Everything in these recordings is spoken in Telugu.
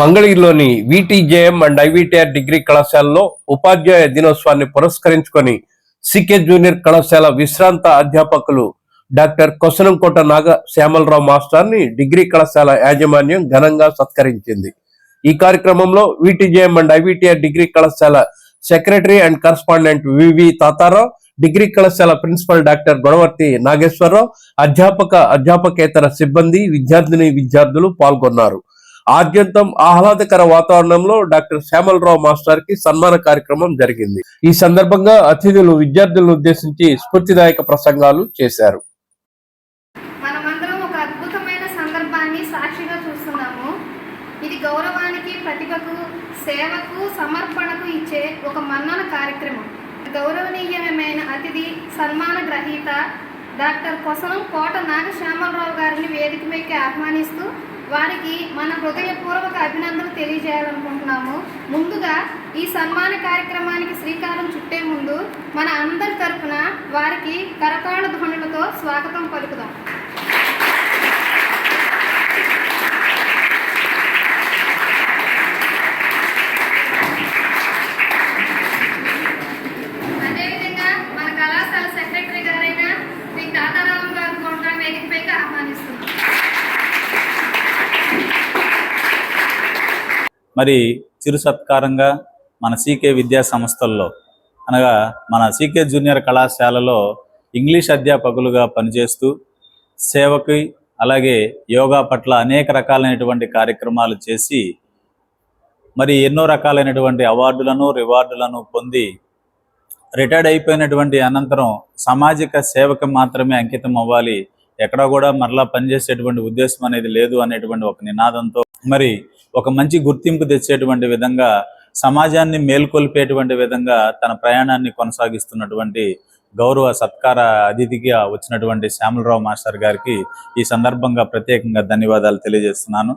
మంగళగిరిలోని విటిజేఎం అండ్ ఐవిటిఆర్ డిగ్రీ కళాశాలలో ఉపాధ్యాయ దినోత్సవాన్ని పురస్కరించుకొని సికే జూనియర్ కళాశాల విశ్రాంత అధ్యాపకులు డాక్టర్ కొసనంకోట నాగ శ్యామలరావు మాస్టర్ని డిగ్రీ కళాశాల యాజమాన్యం ఘనంగా సత్కరించింది. ఈ కార్యక్రమంలో విటిజేఎం అండ్ ఐవిటిఆర్ డిగ్రీ కళాశాల secretary and correspondent VV Tatarao degree కళాశాల ప్రిన్సిపల్ డాక్టర్ గొడవర్తి నాగేశ్వరరావు అధ్యాపక అధ్యాపకేతర సిబ్బంది విద్యార్థిని విద్యార్థులు పాల్గొన్నారు. ఆద్యంతం ఆహ్లాదకర వాతావరణంలో డాక్టర్ శ్యామలరావు మాస్టర్కి సన్మాన కార్యక్రమం జరిగింది. ఈ సందర్భంగా అతిథులు విద్యార్థులను ఉద్దేశించి స్ఫూర్తిదాయక ప్రసంగాలు చేశారు. గౌరవానికి ప్రతిభకు సేవకు సమర్పణకు ఇచ్చే ఒక మన్నన కార్యక్రమం. గౌరవనీయమైన అతిథి సన్మాన గ్రహీత డాక్టర్ కొసలం కోట నాగశ్యామలరావు గారిని వేదిక మీదకి ఆహ్వానిస్తూ వారికి మన హృదయపూర్వక అభినందనలు తెలియజేయాలనుకుంటున్నాము. ముందుగా ఈ సన్మాన కార్యక్రమానికి శ్రీకారం చుట్టే ముందు మన అందరి తరఫున వారికి కరతాళ ధ్వనులతో స్వాగతం పలుకుదాం అదేవిధంగా మన కళాశాల సెక్రటరీ గారైన శ్రీ తాతారాం గారు కూడా వేదికపైకి ఆహ్వానిస్తున్నాం మరి చిరు సత్కారంగా మన సీకే విద్యా సంస్థల్లో అనగా మన సీకే జూనియర్ కళాశాలలో ఇంగ్లీష్ అధ్యాపకులుగా పనిచేస్తూ సేవకి అలాగే యోగా పట్ల అనేక రకాలైనటువంటి కార్యక్రమాలు చేసి మరి ఎన్నో రకాలైనటువంటి అవార్డులను రివార్డులను పొంది రిటైర్డ్ అయిపోయినటువంటి అనంతరం సామాజిక సేవకు మాత్రమే అంకితం అవ్వాలి. ఎక్కడ కూడా మరలా పనిచేసేటువంటి ఉద్దేశం అనేది లేదు అనేటువంటి ఒక నినాదంతో మరి ఒక మంచి గుర్తింపు తెచ్చేటువంటి విధంగా సమాజాన్ని మేల్కొల్పేటువంటి విధంగా తన ప్రయాణాన్ని కొనసాగిస్తున్నటువంటి గౌరవ సత్కార అతిథిగా వచ్చినటువంటి శ్యామలరావు మాస్టర్ గారికి ఈ సందర్భంగా ప్రత్యేకంగా ధన్యవాదాలు తెలియజేస్తున్నాను.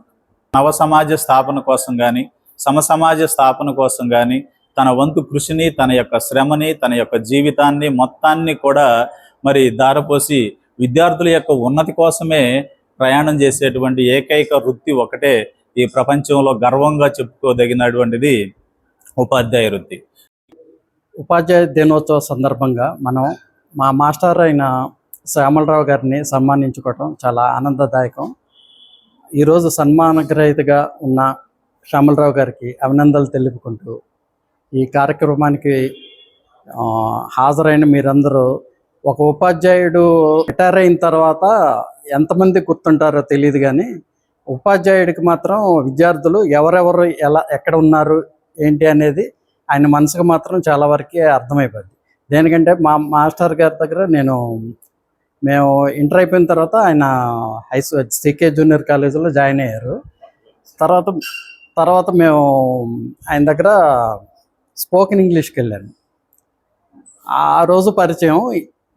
నవ సమాజ స్థాపన కోసం కానీ సమసమాజ స్థాపన కోసం కానీ తన వంతు కృషిని తన యొక్క శ్రమని తన యొక్క జీవితాన్ని మొత్తాన్ని కూడా మరి దారపోసి విద్యార్థుల యొక్క ఉన్నతి కోసమే ప్రయాణం చేసేటువంటి ఏకైక వృత్తి ఒకటే ఈ ప్రపంచంలో గర్వంగా చెప్పుకోదగినటువంటిది ఉపాధ్యాయ వృత్తి. ఉపాధ్యాయ దినోత్సవ సందర్భంగా మనం మా మాస్టర్ అయిన శ్యామలరావు గారిని సన్మానించుకోవటం చాలా ఆనందదాయకం. ఈరోజు సన్మానగ్రహీతగా ఉన్న శ్యామలరావు గారికి అభినందనలు తెలుపుకుంటూ ఈ కార్యక్రమానికి హాజరైన మీరందరూ ఒక ఉపాధ్యాయుడు రిటైర్ అయిన తర్వాత ఎంతమంది గుర్తుంటారో తెలియదు కానీ ఉపాధ్యాయుడికి మాత్రం విద్యార్థులు ఎవరెవరు ఎలా ఎక్కడ ఉన్నారు ఏంటి అనేది ఆయన మనసుకు మాత్రం చాలా వరకే అర్థమైపోద్ది. దేనికంటే మా మాస్టర్ గారి దగ్గర నేను మేము ఇంటర్ అయిపోయిన తర్వాత ఆయన హై సికే జూనియర్ కాలేజీలో జాయిన్ అయ్యారు. తర్వాత తర్వాత మేము ఆయన దగ్గర స్పోకెన్ ఇంగ్లీష్కి వెళ్ళాను. ఆ రోజు పరిచయం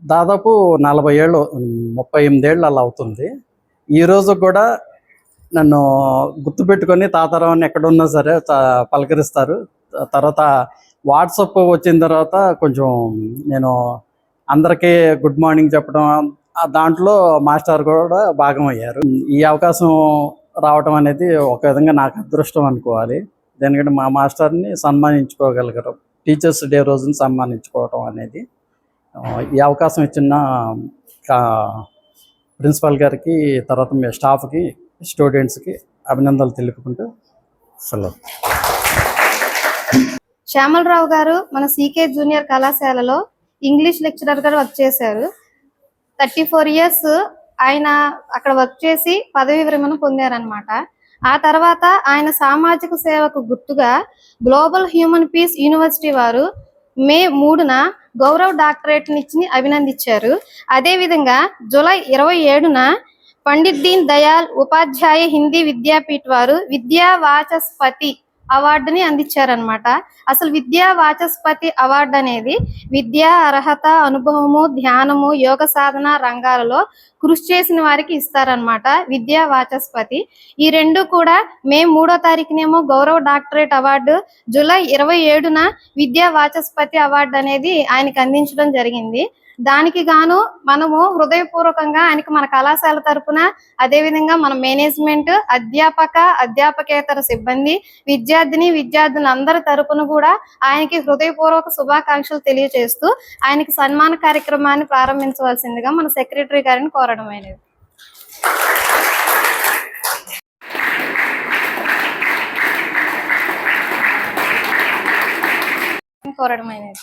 దాదాపు నలభై ఏళ్ళు ముప్పై ఎనిమిదేళ్ళు అలా అవుతుంది. ఈ రోజు కూడా నన్ను గుర్తుపెట్టుకొని తాతారావుని ఎక్కడున్నా సరే పలకరిస్తారు. తర్వాత వాట్సప్ వచ్చిన తర్వాత కొంచెం నేను అందరికీ గుడ్ మార్నింగ్ చెప్పడం దాంట్లో మాస్టర్ కూడా భాగం అయ్యారు. ఈ అవకాశం రావటం అనేది ఒక విధంగా నాకు అదృష్టం అనుకోవాలి. ఎందుకంటే మా మాస్టర్ని సన్మానించుకోగలగడం టీచర్స్ డే రోజున సన్మానించుకోవటం అనేది ఈ అవకాశం ఇచ్చిన ప్రిన్సిపాల్ గారికి తర్వాత మీ స్టాఫ్కి స్టూడెంట్స్కి అభినందనలు తెలుపుకుంటూ సెలవు. శ్యామలరావు గారు మన సీకే జూనియర్ కళాశాలలో ఇంగ్లీష్ లెక్చరర్గా వర్క్ చేశారు. థర్టీ ఫోర్ ఇయర్స్ ఆయన అక్కడ వర్క్ చేసి పదవి విరమణ పొందారనమాట ఆ తర్వాత ఆయన సామాజిక సేవకు గుర్తుగా గ్లోబల్ హ్యూమన్ పీస్ యూనివర్సిటీ వారు మే మూడున గౌరవ్ డాక్టరేట్ ఇచ్చి అభినందించారు. అదేవిధంగా జూలై ఇరవై ఏడున పండిత్ దీన్ దయాల్ ఉపాధ్యాయ హిందీ విద్యాపీఠ్ వారు విద్యా వాచస్పతి అవార్డుని అందించారనమాట అసలు విద్యా వాచస్పతి అవార్డు అనేది విద్యా అర్హత అనుభవము ధ్యానము యోగ సాధన రంగాలలో కృషి చేసిన వారికి ఇస్తారనమాట విద్యా వాచస్పతి ఈ రెండు కూడా మే మూడో తారీఖునేమో గౌరవ డాక్టరేట్ అవార్డు జూలై ఇరవై ఏడున విద్యా వాచస్పతి అవార్డు అనేది ఆయనకు అందించడం జరిగింది. దానికి గాను మనము హృదయపూర్వకంగా ఆయనకి మన కళాశాల తరపున అదేవిధంగా మన మేనేజ్మెంట్ అధ్యాపక అధ్యాపకేతర సిబ్బంది విద్యార్థిని విద్యార్థులు అందరి తరపున కూడా ఆయనకి హృదయపూర్వక శుభాకాంక్షలు తెలియజేస్తూ ఆయనకి సన్మాన కార్యక్రమాన్ని ప్రారంభించవలసిందిగా మన సెక్రటరీ గారిని కోరడం కోరడమైనది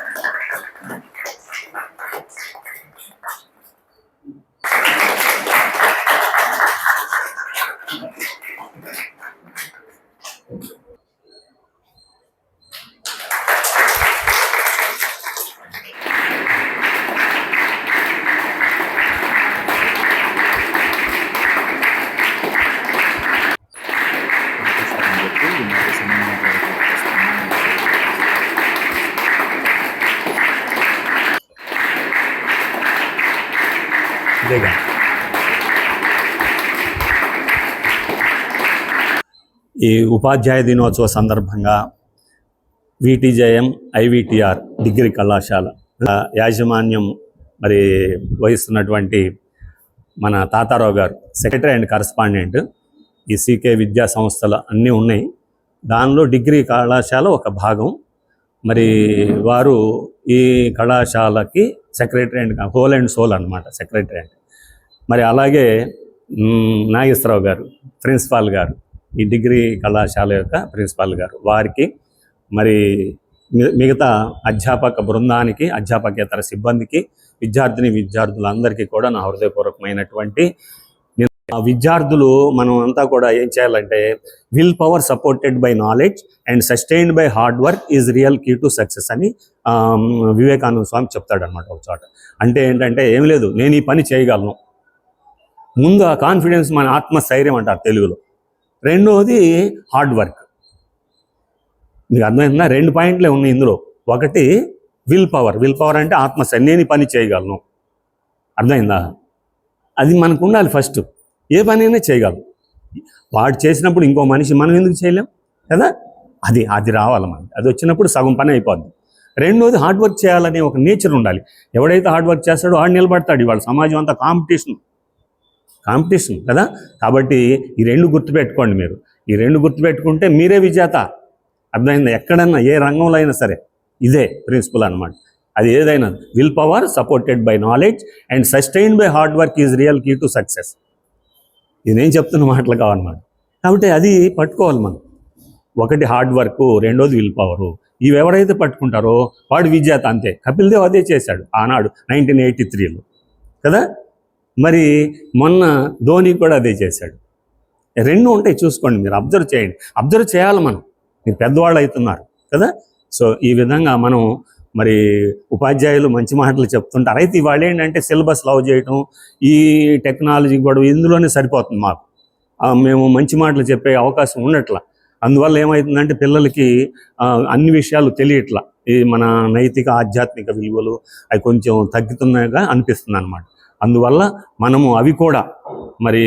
ఈ ఉపాధ్యాయ దినోత్సవ సందర్భంగా విటిజేఎం ఐవిటిఆర్ డిగ్రీ కళాశాల యాజమాన్యం మరి వహిస్తున్నటువంటి మన Tatarao garu secretary and correspondent ఈ సీకే విద్యా సంస్థలు అన్నీ ఉన్నాయి. దానిలో డిగ్రీ కళాశాల ఒక భాగం. మరి వారు ఈ కళాశాలకి secretary and whole and soul అనమాట సెక్రటరీ అండ్. మరి అలాగే నాగేశ్వరరావు గారు ప్రిన్సిపాల్ గారు ఈ డిగ్రీ కళాశాల యొక్క ప్రిన్సిపాల్ గారు. వారికి మరి మిగతా అధ్యాపక బృందానికి అధ్యాపకేతర సిబ్బందికి విద్యార్థిని విద్యార్థులందరికీ కూడా నా హృదయపూర్వకమైనటువంటి ఆ విద్యార్థులు మనం అంతా కూడా ఏం చేయాలంటే will power supported by knowledge and sustained by hard work is real key to success అని వివేకానంద స్వామి చెప్తాడనమాట ఒక చోట. అంటే ఏంటంటే ఏం లేదు నేను ఈ పని చేయగలను. ముందు ఆ కాన్ఫిడెన్స్ మన ఆత్మస్థైర్యం అంటారు తెలుగులో. రెండవది హార్డ్ వర్క్ మీకు అర్థమైందా? రెండు పాయింట్లే ఉన్నాయి ఇందులో. ఒకటి విల్ పవర్ విల్ పవర్ అంటే ఆత్మస్థైర్యం నేను పని చేయగలను. అర్థమైందా? అది మనకు ఉండాలి ఫస్ట్ ఏ పని అయినా చేయగలం వాడు చేసినప్పుడు ఇంకో మనిషి మనం ఎందుకు చేయలేం? కదా? అది అది రావాలి మనకి. అది వచ్చినప్పుడు సగం పని అయిపోద్ది. రెండోది హార్డ్ వర్క్ చేయాలనే ఒక నేచర్ ఉండాలి. ఎవడైతే హార్డ్ వర్క్ చేస్తాడో వాడు నిలబడతాడు. ఇవాళ సమాజం అంతా కాంపిటీషన్ కాంపిటీషన్ కదా? కాబట్టి ఈ రెండు గుర్తుపెట్టుకోండి మీరు. ఈ రెండు గుర్తుపెట్టుకుంటే మీరే విజేత. అర్థమైందా? ఎక్కడన్నా ఏ రంగంలో అయినా సరే ఇదే ప్రిన్సిపల్ అనమాట అది ఏదైనా will power supported by knowledge and sustain by hard work is real key to success ఇది నేను చెప్తున్న మాటలు కావన్నమాట. కాబట్టి అది పట్టుకోవాలి మనం. ఒకటి హార్డ్ వర్క్ రెండోది విల్ పవరు ఇవి ఎవరైతే పట్టుకుంటారో వాడు విజేత అంతే. కపిల్ దేవ్ అదే చేశాడు ఆనాడు నైన్టీన్ ఎయిటీ త్రీలో కదా? మరి మొన్న ధోని కూడా అదే చేశాడు. రెండు ఉంటాయి చూసుకోండి మీరు అబ్జర్వ్ చేయండి. అబ్జర్వ్ చేయాలి మనం. మీరు పెద్దవాళ్ళు అవుతున్నారు కదా? సో ఈ విధంగా మనం మరి ఉపాధ్యాయులు మంచి మాటలు చెప్తుంటారు. అయితే ఇవాళ ఏంటంటే సిలబస్ లవ్ చేయటం ఈ టెక్నాలజీ గొడవ ఇందులోనే సరిపోతుంది మాకు. మేము మంచి మాటలు చెప్పే అవకాశం ఉండట్లా. అందువల్ల ఏమవుతుందంటే పిల్లలకి అన్ని విషయాలు తెలియట్లా. ఈ మన నైతిక ఆధ్యాత్మిక విలువలు అవి కొంచెం తగ్గుతున్నాయిగా అనిపిస్తుంది అనమాట అందువల్ల మనము అవి కూడా మరి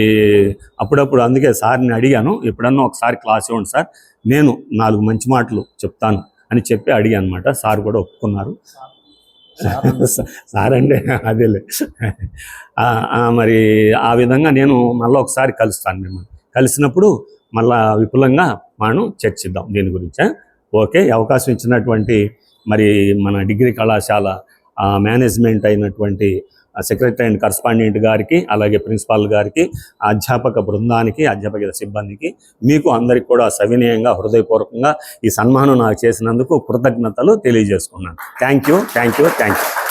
అప్పుడప్పుడు అందుకే సార్ని అడిగాను. ఎప్పుడన్నా ఒకసారి క్లాస్ ఇవ్వండి సార్. నేను నాలుగు మంచి మాటలు చెప్తాను అని చెప్పి అడిగాను అనమాట సార్ కూడా ఒప్పుకున్నారు. సార్ అండి అదేలే మరి ఆ విధంగా నేను మళ్ళీ ఒకసారి కలుస్తాను మిమ్మల్ని. కలిసినప్పుడు మళ్ళా విపులంగా మనం చర్చిద్దాం దీని గురించి. ఓకే అవకాశం ఇచ్చినటువంటి మరి మన డిగ్రీ కళాశాల మేనేజ్మెంట్ అయినటువంటి సెక్రటరీ అండ్ కరస్పాండెంట్ గారికి అలాగే ప్రిన్సిపాల్ గారికి అధ్యాపక బృందానికి అధ్యాపక సిబ్బందికి మీకు అందరికి కూడా సవినయంగా హృదయపూర్వకంగా ఈ సన్మానం నాకు చేసినందుకు కృతజ్ఞతలు తెలియజేసుకున్నాను. Thank you thank you thank you